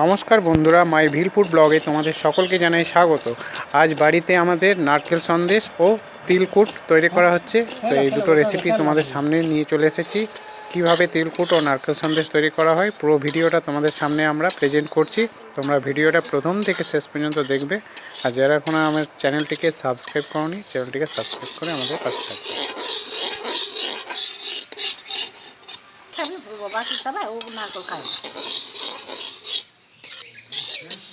নমস্কার বন্ধুরা, মাই ভিলপুর ব্লগে তোমাদের সকলকে জানাই স্বাগত। আজ বাড়িতে আমাদের নারকেল সন্দেশ ও তিলকুট তৈরি করা হচ্ছে। তো এই দুটো রেসিপি তোমাদের সামনে নিয়ে চলে এসেছি। কীভাবে তিলকুট ও নারকেল সন্দেশ তৈরি করা হয়, পুরো ভিডিওটা তোমাদের সামনে আমরা প্রেজেন্ট করছি। তোমরা ভিডিওটা প্রথম থেকে শেষ পর্যন্ত দেখবে। আর যারা এখনও আমার চ্যানেলটিকে সাবস্ক্রাইব করনি, চ্যানেলটিকে সাবস্ক্রাইব করে আমাদের পাশে থাকবে। ও নারকল খায়।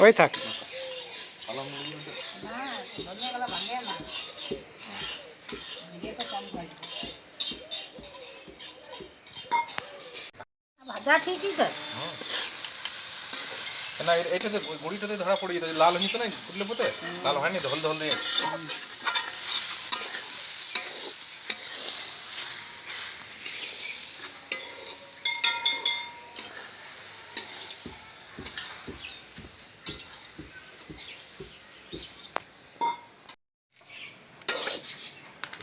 ওই থাক। ভাজা ঠিকই তো। না এটাতে ওই গুড়িটাতে ধরা পড়ে যেত লাল হয়েছে না ফুটলে পোতে লাল হয়নি তো হলদে হলদে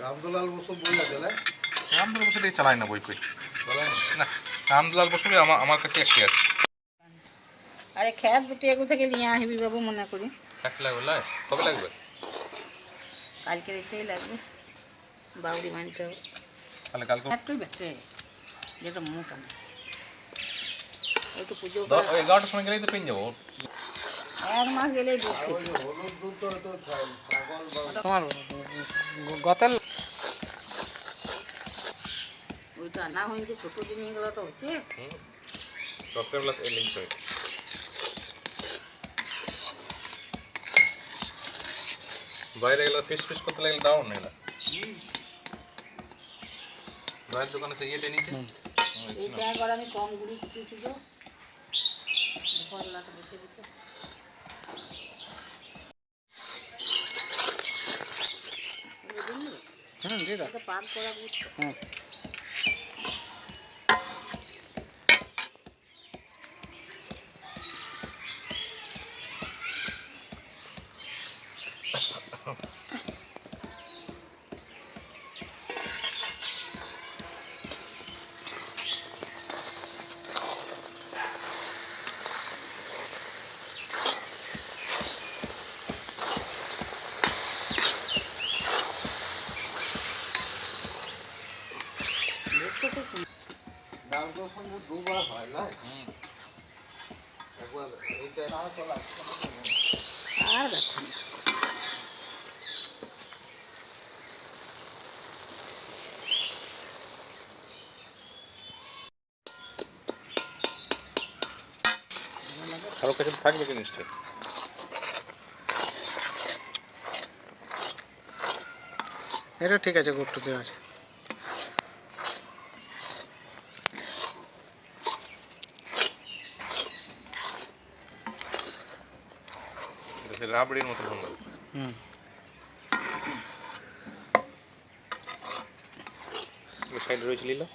রামদলাল বসু বই আছে না রামদুলাল বসে দিয়ে চালাই না বই কই? না রামদুলাল বসু আমার আমার কাছে একটি আছে। আরে খেয়ার দুটি এগু থেকে নিয়ে আসবি বাবু মনে করি। এক লাগবে লাই। কবে লাগবে? কালকে রেখেই লাগবে। বাউরি মানতে হবে। তাহলে কালকে একটুই বেটে যেটা মোটা না ওই পুজো এগারোটার সময় গেলেই তো পেয়ে যাব। এক মাস গেলেই তোমার গতাল আনা হয়েছে ছোটো জিনিসগুলো তো হচ্ছে। ডক্টর লিঙ্ক হয়ে বাইরে গেলে ফিস ফিস করতে লাগলে দাও না এগুলা ভাইয়ের দোকানে সে ইয়েটা নিছে এই চা করে আমি কম গুড়ি কুটিয়েছি তো। এটা পাক করা বুঝছ হুম। সঙ্গে দুবার হয় না আর কাছে থাকবে কি নিশ্চয় এটা ঠিক আছে গুড়টু দেওয়া আছে। এটা সে রাবড়ির মতো ভাঙবে হুম সাইডে রয়েছে লিলা